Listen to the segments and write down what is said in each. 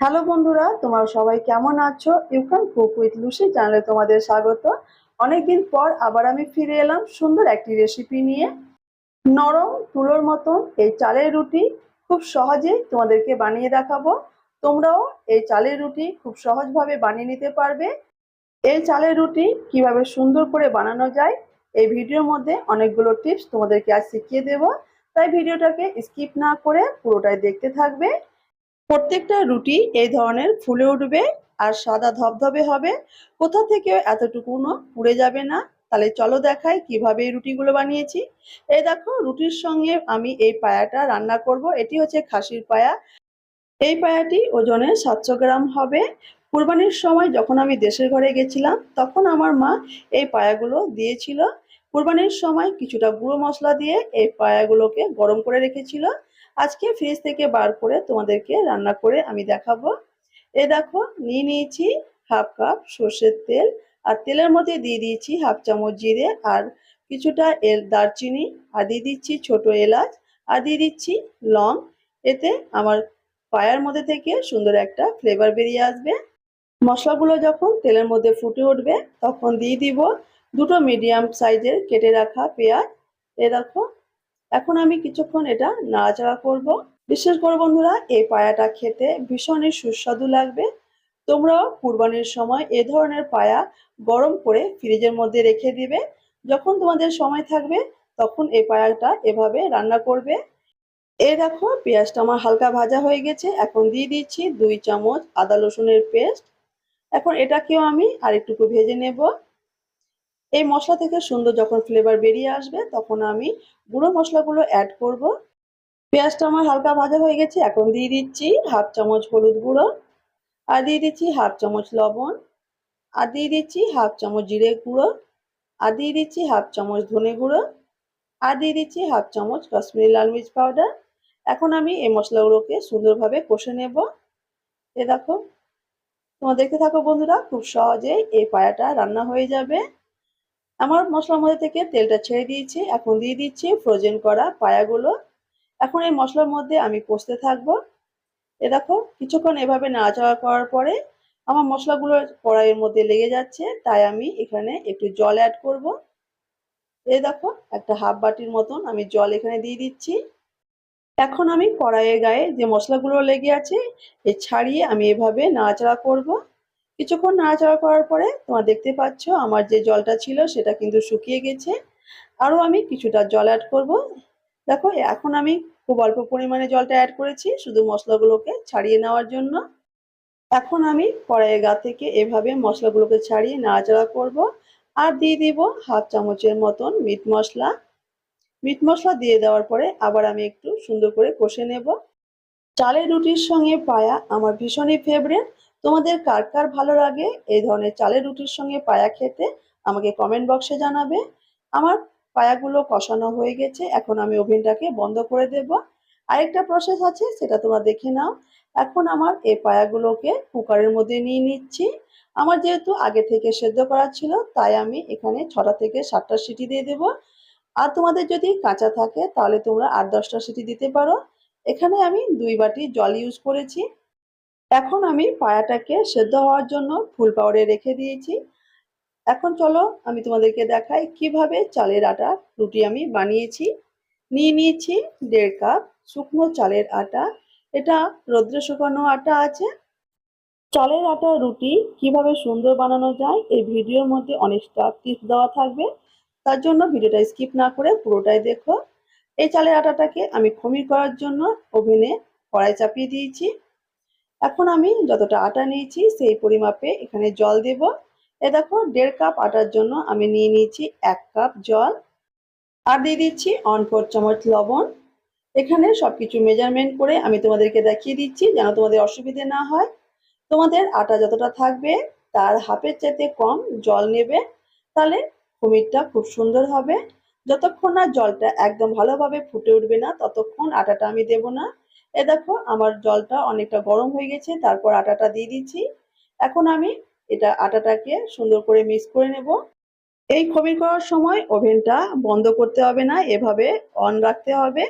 Hello বন্ধুরা, তোমার সবাই কেমন আছো? You can cook with Lucy চ্যানেলে তোমাদের স্বাগত। অনেকদিন পর আবার আমি ফিরে এলাম সুন্দর একটি রেসিপি নিয়ে। নরম তুলোর মতন এই চালের রুটি খুব সহজেই তোমাদেরকে বানিয়ে দেখাবো। তোমরাও এই চালের রুটি খুব সহজভাবে বানিয়ে নিতে পারবে। এই চালের রুটি কীভাবে সুন্দর করে বানানো যায়, এই ভিডিওর মধ্যে অনেকগুলো টিপস তোমাদেরকে আজ শিখিয়ে দেব। তাই ভিডিওটাকে স্কিপ না করে পুরোটাই দেখতে থাকবে। প্রত্যেকটা রুটি এই ধরনের ফুলে উঠবে আর সাদা ধবধবে হবে। কোথা থেকে এতটুকুনো পুড়ে যাবে না? তাহলে চলো দেখাই কীভাবে এই রুটিগুলো বানিয়েছি। এই দেখো, রুটির সঙ্গে আমি এই পায়াটা রান্না করব। এটি হচ্ছে খাসির পায়া। এই পায়াটি ওজনে সাতশো গ্রাম হবে। কুরবানির সময় যখন আমি দেশের ঘরে গেছিলাম, তখন আমার মা এই পায়াগুলো দিয়েছিল। কুরবানির সময় কিছুটা গুঁড়ো মশলা দিয়ে এই পায়াগুলোকে গরম করে রেখেছিল। আজকে ফ্রিজ থেকে বার করে তোমাদেরকে রান্না করে আমি দেখাবো। এ দেখো, নিয়ে নিয়েছি হাফ কাপ সর্ষের তেল আর তেলের মধ্যে দিয়ে দিয়েছি হাফ চামচ জিরে আর কিছুটা এল, দারচিনি আর দিয়ে দিচ্ছি ছোট এলাচ আর দিয়ে দিচ্ছি লং। এতে আমার পায়ার মধ্যে থেকে সুন্দর একটা ফ্লেভার বেরিয়ে আসবে। মশলাগুলো যখন তেলের মধ্যে ফুটে উঠবে, তখন দিয়ে দিব দুটো মিডিয়াম সাইজের কেটে রাখা পেঁয়াজ। এ দেখো এখন আমি কিছুক্ষণ এটা নাড়াচাড়া করব। বিশেষ করে বন্ধুরা, এই পায়াটা খেতে ভীষণই সুস্বাদু লাগবে। তোমরাও কুরবানির সময় এ ধরনের পায়া গরম করে ফ্রিজের মধ্যে রেখে দিবে। যখন তোমাদের সময় থাকবে, তখন এই পায়াটা এভাবে রান্না করবে। এই দেখো, পেঁয়াজটা আমার হালকা ভাজা হয়ে গেছে। এখন দিয়ে দিচ্ছি দুই চামচ আদা রসুনের পেস্ট। এখন এটাকেও আমি আরেকটুকু ভেজে নেব। এই মশলা থেকে সুন্দর যখন ফ্লেভার বেরিয়ে আসবে, তখন আমি গুঁড়ো মশলাগুলো অ্যাড করব। পেঁয়াজটা আমার হালকা ভাজা হয়ে গেছে, এখন দিয়ে দিচ্ছি হাফ চামচ হলুদ গুঁড়ো, আর দিয়ে দিচ্ছি হাফ চামচ লবণ, আর দিয়ে দিচ্ছি হাফ চামচ জিরে গুঁড়ো, আর দিয়ে দিচ্ছি হাফ চামচ ধনে গুঁড়ো, আর দিয়ে দিচ্ছি হাফ চামচ কাশ্মীরি লাল মির্চ পাউডার। এখন আমি এই মশলাগুলোকে সুন্দরভাবে কষে নেব। এ দেখো, তোমার দেখতে থাকো বন্ধুরা, খুব সহজেই এই পায়াটা রান্না হয়ে যাবে। আমার মশলার মধ্যে থেকে তেলটা ছেড়ে দিয়েছি, এখন দিয়ে দিচ্ছি ফ্রোজেন করা পায়াগুলো। এখন এই মশলার মধ্যে আমি কষতে থাকব। এ দেখো, কিছুক্ষণ এভাবে নাড়াচাড়া করার পরে আমার মশলাগুলো কড়াইয়ের মধ্যে লেগে যাচ্ছে, তাই আমি এখানে একটু জল অ্যাড করব। এ দেখো, একটা হাফ বাটির মতন আমি জল এখানে দিয়ে দিচ্ছি। এখন আমি কড়াইয়ের গায়ে যে মশলাগুলো লেগে আছে, এ ছাড়িয়ে আমি এভাবে নাড়াচাড়া করব। কিছুক্ষণ নাড়াচাড়া করার পরে তোমার দেখতে পাচ্ছ আমার যে জলটা ছিল সেটা কিন্তু শুকিয়ে গেছে। আরও আমি কিছুটা জল অ্যাড করব। দেখো, এখন আমি খুব অল্প পরিমাণে জলটা অ্যাড করেছি শুধু মশলাগুলোকে ছাড়িয়ে নেওয়ার জন্য। এখন আমি কড়াইয়ের গা থেকে এভাবে মশলাগুলোকে ছাড়িয়ে নাড়াচাড়া করব আর দিয়ে দিব হাফ চামচের মতন মিট মশলা। মিট মশলা দিয়ে দেওয়ার পরে আবার আমি একটু সুন্দর করে কষে নেব। চালের রুটির সঙ্গে পায়া আমার ভীষণই ফেভারেট তোমাদের কার কার ভালো লাগে, এই ধরনের চালের রুটির সঙ্গে পায়া খেতে আমাকে কমেন্ট বক্সে জানাবে। আমার পায়াগুলো কষানো হয়ে গেছে, এখন আমি ওভেনটাকে বন্ধ করে দেব। আরেকটা প্রসেস আছে, সেটা তোমরা দেখে নাও। এখন আমার এই পায়াগুলোকে কুকারের মধ্যে নিয়ে নিচ্ছি। আমার যেহেতু আগে থেকে সেদ্ধ করা ছিল, তাই আমি এখানে ছটা থেকে সাতটা সিটি দিয়ে দেব। আর তোমাদের যদি কাঁচা থাকে, তাহলে তোমরা আট দশটা সিটি দিতে পারো। এখানে আমি দুই বাটি জল ইউজ করেছি। এখন আমি পায়াটাকে সেদ্ধ হওয়ার জন্য ফুল পাউডারে রেখে দিয়েছি। এখন চলো আমি তোমাদেরকে দেখাই কীভাবে চালের আটা রুটি আমি বানিয়েছি। নিয়ে নিয়েছি দেড় কাপ শুকনো চালের আটা। এটা রৌদ্রে শুকানো আটা আছে। চালের আটা, রুটি কীভাবে সুন্দর বানানো যায় এই ভিডিওর মধ্যে অনেকটা টিপস দেওয়া থাকবে। তার জন্য ভিডিওটা স্কিপ না করে পুরোটাই দেখো। এই চালের আটাটাকে আমি খমির করার জন্য ওভেনে কড়াই চাপিয়ে দিয়েছি। এখন আমি যতটা আটা নিয়েছি সেই পরিমাপে এখানে জল দেব। এ দেখো, দেড় কাপ আটার জন্য আমি নিয়ে নিয়েছি এক কাপ জল। আর দিয়ে দিচ্ছি অন ফোর চামচ লবণ। এখানে সব কিছু মেজারমেন্ট করে আমি তোমাদেরকে দেখিয়ে দিচ্ছি যেন তোমাদের অসুবিধে না হয়। তোমাদের আটা যতটা থাকবে তার হাফের চাইতে কম জল নেবে, তাহলে কুমিরটা খুব সুন্দর হবে। যতক্ষণ না জলটা একদম ভালোভাবে ফুটে উঠবে না, ততক্ষণ আটাটা আমি দেব না। এ দেখো, আমার জলটা অনেকটা গরম হয়ে গেছে, তারপর আটাটা দিয়ে দিচ্ছি। এখন আমি এটা আটাটাকে সুন্দর করে মিক্স করে নেব। এই খমির করার সময় ওভেনটা বন্ধ করতে হবে না, এভাবে অন রাখতে হবে।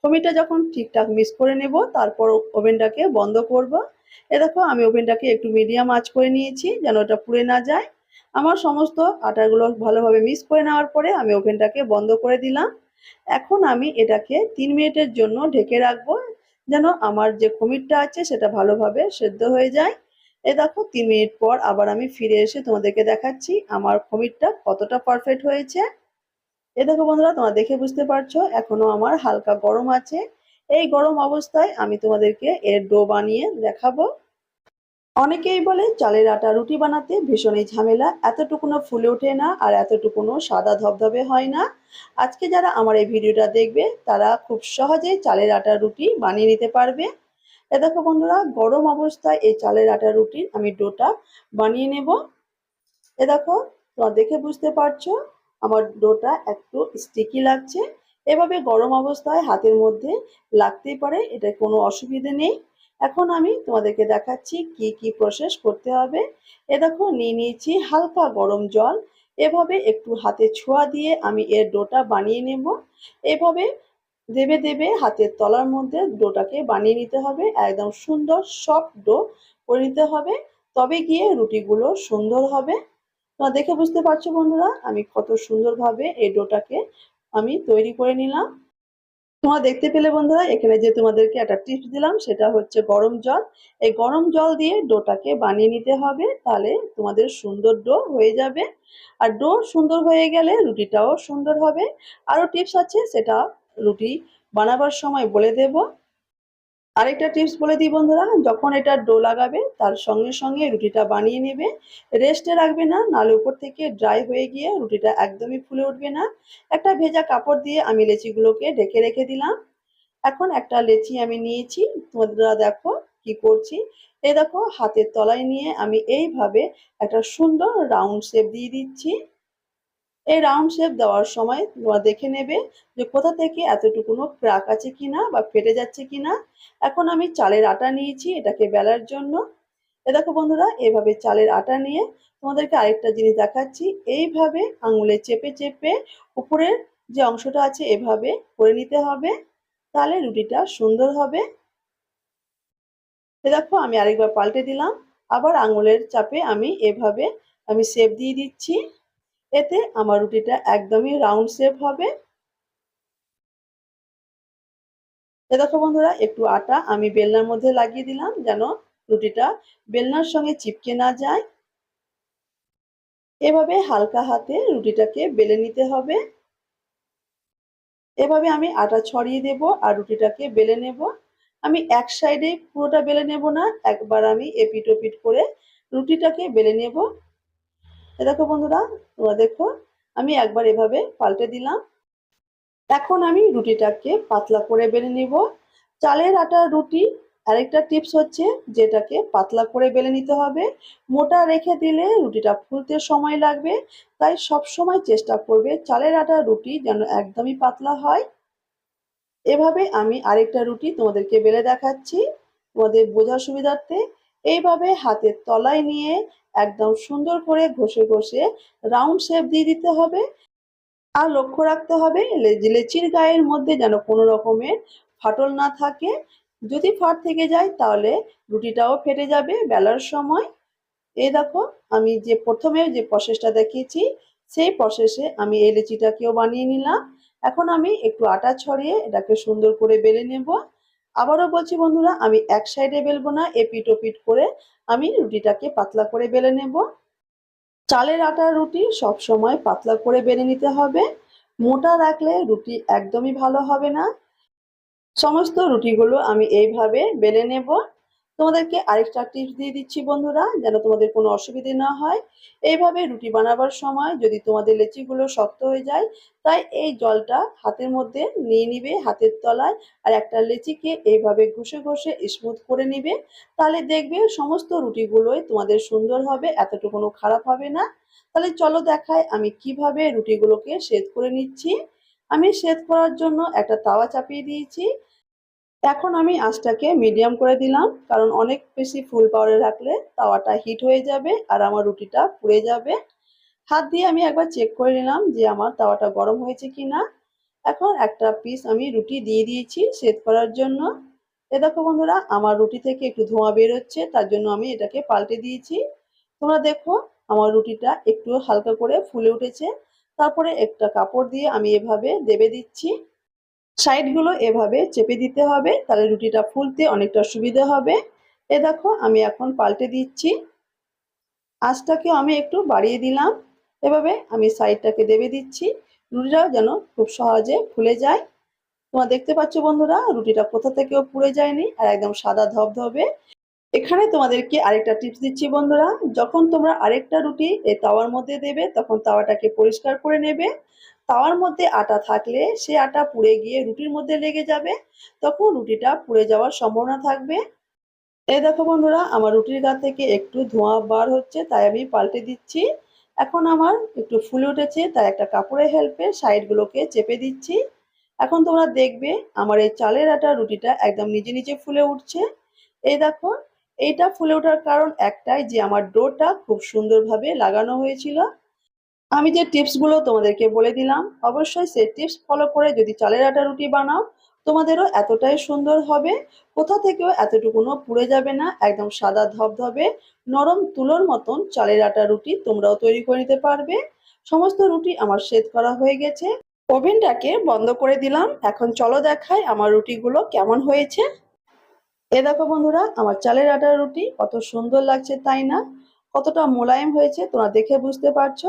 খমিরটা যখন ঠিকঠাক মিক্স করে নেব, তারপর ওভেনটাকে বন্ধ করব। এ দেখো, আমি ওভেনটাকে একটু মিডিয়াম আঁচ করে নিয়েছি, যেন ওটা পুড়ে না যায়। আমার সমস্ত আটাগুলো ভালোভাবে মিক্স করে নেওয়ার পরে আমি ওভেনটাকে বন্ধ করে দিলাম। এখন আমি এটাকে তিন মিনিটের জন্য ঢেকে রাখব যেন আমার যে খমিরটা আছে সেটা ভালোভাবে সেদ্ধ হয়ে যায়। এ দেখো, তিন মিনিট পর আবার আমি ফিরে এসে তোমাদেরকে দেখাচ্ছি আমার খমিরটা কতটা পারফেক্ট হয়েছে। এ দেখো বন্ধুরা, তোমরা দেখে বুঝতে পারছ, এখনও আমার হালকা গরম আছে। এই গরম অবস্থায় আমি তোমাদেরকে এর ডো বানিয়ে দেখাবো। অনেকেই বলে চালের আটা রুটি বানাতে ভীষণই ঝামেলা এতটুকুনো ফুলে ওঠে না আর এতটুকুনো সাদা ধবধবে হয় না। আজকে যারা আমার এই ভিডিওটা দেখবে, তারা খুব সহজেই চালের আটা রুটি বানিয়ে নিতে পারবে। এ দেখো বন্ধুরা, গরম অবস্থায় এই চালের আটা রুটির আমি ডোটা বানিয়ে নেব। এ দেখো, তোমরা দেখে বুঝতে পারছ, আমার ডোটা একটু স্টিকি লাগছে। এভাবে গরম অবস্থায় হাতের মধ্যে লাগতেই পারে এটা কোনো অসুবিধে নেই। এখন আমি তোমাদেরকে দেখাচ্ছি কি কি প্রসেস করতে হবে। এ দেখো, নিয়ে নিয়েছি হালকা গরম জল। এভাবে একটু হাতে ছোঁয়া দিয়ে আমি এর ডোটা বানিয়ে নেব। এভাবে দেবে দেবে হাতের তলার মধ্যে ডোটাকে বানিয়ে নিতে হবে। একদম সুন্দর সফট ডো করে নিতে হবে। তবে গিয়ে রুটিগুলো সুন্দর হবে। তোমরা দেখে বুঝতে পারছ বন্ধুরা, আমি কত সুন্দরভাবে এই ডোটাকে আমি তৈরি করে নিলাম। তোমরা দেখতে পেলে বন্ধুরা, এখানে যে তোমাদেরকে একটা টিপস দিলাম, সেটা হচ্ছে গরম জল। এই গরম জল দিয়ে ডোটাকে বানিয়ে নিতে হবে, তাহলে তোমাদের সুন্দর ডো হয়ে যাবে। আর ডো সুন্দর হয়ে গেলে রুটিটাও সুন্দর হবে। আরও টিপস আছে, সেটা রুটি বানাবার সময় বলে দেব। আরেকটা টিপস বলে দিই বন্ধুরা, যখন এটা ডো লাগাবে, তার সঙ্গে সঙ্গে রুটিটা বানিয়ে নেবে। রেস্টে রাখবে না, নালে উপর থেকে ড্রাই হয়ে গিয়ে রুটিটা একদমই ফুলে উঠবে না। একটা ভেজা কাপড় দিয়ে আমি লেচিগুলোকে ঢেকে রেখে দিলাম। এখন একটা লেচি আমি নিয়েছি। তোমরা দেখো কি করছি। এই দেখো, হাতের তলায় নিয়ে আমি এইভাবে একটা সুন্দর রাউন্ড শেপ দিয়ে দিচ্ছি। এই রাউন্ড শেপ দেওয়ার সময় তোমরা দেখে নেবে যে কোথা থেকে এতটুকুনো ক্রাক আছে কিনা বা ফেটে যাচ্ছে কিনা। এখন আমি চালের আটা নিয়েছি, এটাকে বেলার জন্য। এ দেখো বন্ধুরা, এভাবে চালের আটা নিয়ে তোমাদেরকে আরেকটা জিনিস দেখাচ্ছি। এইভাবে আঙুলে চেপে চেপে উপরের যে অংশটা আছে, এভাবে করে নিতে হবে। তাহলে রুটিটা সুন্দর হবে। এ দেখো, আমি আরেকবার পাল্টে দিলাম। আবার আঙুলের চাপে আমি এভাবে আমি শেপ দিয়ে দিচ্ছি। এতে আমার রুটিটা একদমই রাউন্ড শেপ হবে। এ দেখো বন্ধুরা, একটু আটা আমি বেলনার মধ্যে লাগিয়ে দিলাম যেন রুটিটা বেলনার সঙ্গে চিপকে না যায়। এভাবে হালকা হাতে রুটিটাকে বেলে নিতে হবে। এভাবে আমি আটা ছড়িয়ে দেব আর রুটিটাকে বেলে নেব। আমি এক সাইডে পুরোটা বেলে নেব না, একবার আমি এপিট ওপিট করে রুটিটাকে বেলে নেব। দেখো বন্ধুরা, তোমরা দেখো, আমি একবার এভাবে পাল্টে দিলাম। এখন আমি রুটিটাকে পাতলা করে বেলে নিব। চালের আটার রুটি, আরেকটা টিপস হচ্ছে যেটাকে পাতলা করে বেলে নিতে হবে। মোটা রেখে দিলে রুটিটা ফুলতে সময় লাগবে, তাই সব সময় চেষ্টা করবে চালের আটার রুটি যেন একদমই পাতলা হয়। এভাবে আমি আরেকটা রুটি তোমাদেরকে বেলে দেখাচ্ছি, তোমাদের বোঝার সুবিধার্থে। এইভাবে হাতের তলায় নিয়ে একদম সুন্দর করে ঘষে ঘষে রাউন্ড শেপ দিয়ে দিতে হবে। আর লক্ষ্য রাখতে হবে লেচির গায়ের মধ্যে যেন কোনো রকমের ফাটল না থাকে। যদি ফাট থেকে যায় তাহলে রুটিটাও ফেটে যাবে বেলার সময়। এই দেখো আমি যে প্রথমে যে প্রসেসটা দেখিয়েছি, সেই প্রসেসে আমি এই লেচিটাকেও বানিয়ে নিলাম। এখন আমি একটু আটা ছড়িয়ে এটাকে সুন্দর করে বেলে নেব। আবারও বলছি বন্ধুরা, আমি এক সাইডে বেলবো না এপিট ওপিট করে আমি রুটিটাকে পাতলা করে বেলে নেব। চালের আটার রুটি সব সময় পাতলা করে বেলে নিতে হবে। মোটা রাখলে রুটি একদমই ভালো হবে না। সমস্ত রুটিগুলো আমি এইভাবে বেলে নেব। তোমাদেরকে আরেকটা টিপস দিয়ে দিচ্ছি বন্ধুরা, যেন তোমাদের কোনো অসুবিধে না হয়। এইভাবে রুটি বানাবার সময় যদি তোমাদের লেচিগুলো শক্ত হয়ে যায়, তাই এই জলটা হাতের মধ্যে নিয়ে নিবে, হাতের তলায়, আর একটা লেচিকে এইভাবে ঘষে ঘষে স্মুথ করে নিবে। তাহলে দেখবে সমস্ত রুটিগুলোই তোমাদের সুন্দর হবে এতটুকুনো খারাপ হবে না। তাহলে চলো দেখায় আমি কীভাবে রুটিগুলোকে সেদ্ধ করে নিচ্ছি। আমি সেদ্ধ করার জন্য একটা তাওয়া চাপিয়ে দিয়েছি। এখন আমি আঁচটাকে মিডিয়াম করে দিলাম, কারণ অনেক বেশি ফুল পাওয়ারে রাখলে তাওয়াটা হিট হয়ে যাবে আর আমার রুটিটা পুড়ে যাবে। হাত দিয়ে আমি একবার চেক করে নিলাম যে আমার তাওয়াটা গরম হয়েছে কি না এখন একটা পিস আমি রুটি দিয়ে দিয়েছি সেট করার জন্য। এ দেখো বন্ধুরা, আমার রুটি থেকে একটু ধোঁয়া বেরোচ্ছে তার জন্য আমি এটাকে পাল্টে দিয়েছি। তোমরা দেখো, আমার রুটিটা একটু হালকা করে ফুলে উঠেছে। তারপরে একটা কাপড় দিয়ে আমি এভাবে দেবে দিচ্ছি। সাইডগুলো এভাবে চেপে দিতে হবে, তাহলে রুটিটা ফুলতে অনেকটা সুবিধা হবে। এ দেখো, আমি এখন পাল্টে দিচ্ছি। আঁচটাকে আমি একটু বাড়িয়ে দিলাম। এভাবে আমি সাইডটাকে দেবে দিচ্ছি। রুটিটাও যেন খুব সহজে ফুলে যায়। তোমরা দেখতে পাচ্ছ বন্ধুরা, রুটিটা কোথা থেকেও পুড়ে যায়নি আর একদম সাদা ধবধবে। এখানে তোমাদেরকে আরেকটা টিপস দিচ্ছি বন্ধুরা, যখন তোমরা আরেকটা রুটি এই তাওয়ার মধ্যে দেবে, তখন তাওয়াটাকে পরিষ্কার করে নেবে। তাওয়ার মধ্যে আটা থাকলে সে আটা পুড়ে গিয়ে রুটির মধ্যে লেগে যাবে, তখন রুটিটা পুড়ে যাওয়ার সম্ভাবনা থাকবে। এই দেখো বন্ধুরা, আমার রুটির গা থেকে একটু ধোঁয়া বার হচ্ছে, তাই আমি পাল্টে দিচ্ছি। এখন আমার একটু ফুলে উঠেছে, তাই একটা কাপড়ের হেল্পে সাইডগুলোকে চেপে দিচ্ছি। এখন তোমরা দেখবে আমার এই চালের আটা রুটিটা একদম নিজে নিজে ফুলে উঠছে। এই দেখো, এইটা ফুলে ওঠার কারণ একটাই যে আমার ডোটা খুব সুন্দরভাবে লাগানো হয়েছিল। আমি যে টিপসগুলো তোমাদেরকে বলে দিলাম, অবশ্যই সেই টিপস ফলো করে যদি চালের আটা রুটি বানাও, তোমাদেরও এতটাই সুন্দর হবে। কোথা থেকেও এতটুকুনো পুড়ে যাবে না, একদম সাদা ধবধবে, নরম তুলোর মতন চালের আটা রুটি তোমরাও তৈরি করে নিতে পারবে। সমস্ত রুটি আমার সেদ করা হয়ে গেছে। ওভেনটাকে বন্ধ করে দিলাম। এখন চলো দেখাই আমার রুটিগুলো কেমন হয়েছে। এ দেখো বন্ধুরা, আমার চালের আটার রুটি কত সুন্দর লাগছে তাই না? কতটা মোলায়েম হয়েছে তোমরা দেখে বুঝতে পারছ।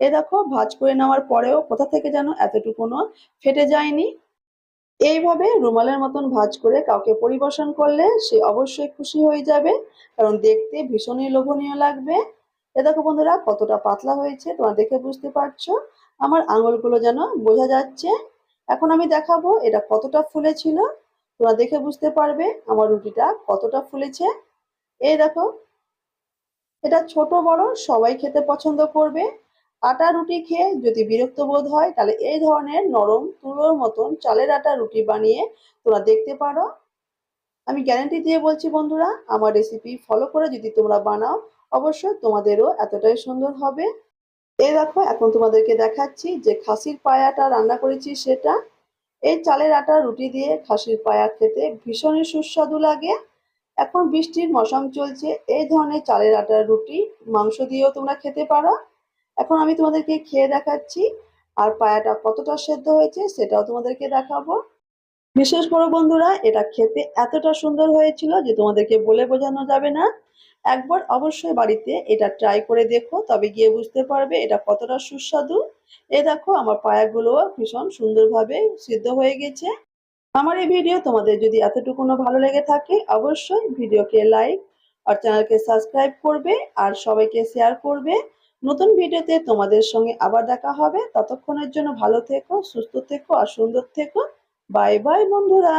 এ দেখো, ভাজ করে নেওয়ার পরেও কোথা থেকে যেন এতটুকুনো ফেটে যায়নি। এইভাবে রুমালের মতন ভাজ করে কাউকে পরিবেশন করলে সে অবশ্যই খুশি হয়ে যাবে, কারণ দেখতে ভীষণই লোভনীয় লাগবে। এ দেখো বন্ধুরা, কতটা পাতলা হয়েছে, তোমরা দেখে বুঝতে পারছ। আমার আঙুলগুলো যেন বোঝা যাচ্ছে। এখন আমি দেখাবো এটা কতটা ফুলেছিল। তোমরা দেখে বুঝতে পারবে আমার রুটিটা কতটা ফুলেছে। এই দেখো, এটা ছোট বড়, সবাই খেতে পছন্দ করবে। আটা রুটি খেয়ে যদি বিরক্ত বোধ হয়, তাহলে এই ধরনের নরম তুলোর মতন চালের আটা রুটি বানিয়ে তোমরা দেখতে পারো। আমি গ্যারান্টি দিয়ে বলছি বন্ধুরা, আমার রেসিপি ফলো করে যদি তোমরা বানাও, অবশ্যই তোমাদেরও এতটাই সুন্দর হবে। এই দেখো, এখন তোমাদেরকে দেখাচ্ছি যে খাসির পায়াটা রান্না করেছি সেটা। এই চালের আটা রুটি দিয়ে খাসির পায়া খেতে ভীষণই সুস্বাদু লাগে। এখন বৃষ্টির মৌসুম চলছে, এই ধরনের চালের আটার রুটি মাংস দিয়েও তোমরা খেতে পারো। এখন আমি তোমাদেরকে খেয়ে দেখাচ্ছি আর পায়াটা কতটা সেদ্ধ হয়েছে সেটাও তোমাদেরকে দেখাবো। বিশেষ করে বন্ধুরা, এটা খেতে এতটা সুন্দর হয়েছিল যে তোমাদেরকে বলে বোঝানো যাবে না। একবার অবশ্যই বাড়িতে এটা ট্রাই করে দেখো, তবে গিয়ে বুঝতে পারবে এটা কতটা সুস্বাদু। এ দেখো, আমার পায়াগুলো ভীষণ সুন্দরভাবে সিদ্ধ হয়ে গেছে। আমার এই ভিডিও তোমাদের যদি এতটুকুনো ভালো লেগে থাকে, অবশ্যই ভিডিওকে লাইক আর চ্যানেলকে সাবস্ক্রাইব করবে আর সবাইকে শেয়ার করবে। নতুন ভিডিওতে তোমাদের সঙ্গে আবার দেখা হবে। ততক্ষণের জন্য ভালো থেকো, সুস্থ থেকো আর সুন্দর থেকো। বাই বাই বন্ধুরা।